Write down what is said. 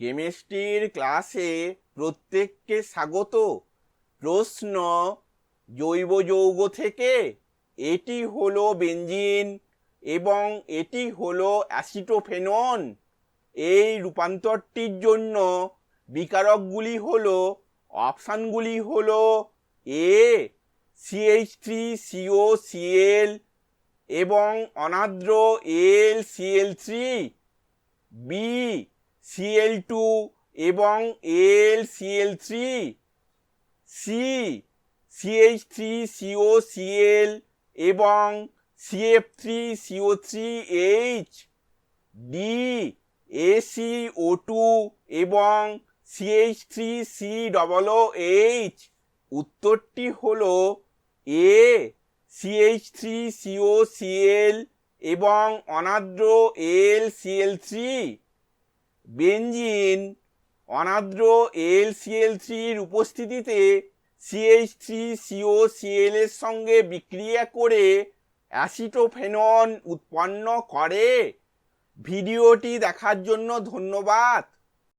কেমিস্ট্রির ক্লাসে প্রত্যেককে স্বাগত। প্রশ্ন জৈব যৌগ থেকে এটি হলো বেঞ্জিন এবং এটি হলো অ্যাসিটোফেনন। এই রূপান্তরটির জন্য বিকারকগুলি হলো, অপশানগুলি হলো A CH three CO CL এবং অনাদ্র AL CL three B CL two এবং AL CL three C CH three CO CL এবং CF three CO three H D AC O two এবং CH three C double O H উত্তরটি হল A CH three CO CL এবং অনাদ্র AL CL three benzene অনাদ্র AL CL থ্রির উপস্থিতিতে CH three CO CL এর সঙ্গে বিক্রিয়া করে অ্যাসিটোফেনন উৎপন্ন করে। ভিডিওটি দেখার জন্য ধন্যবাদ।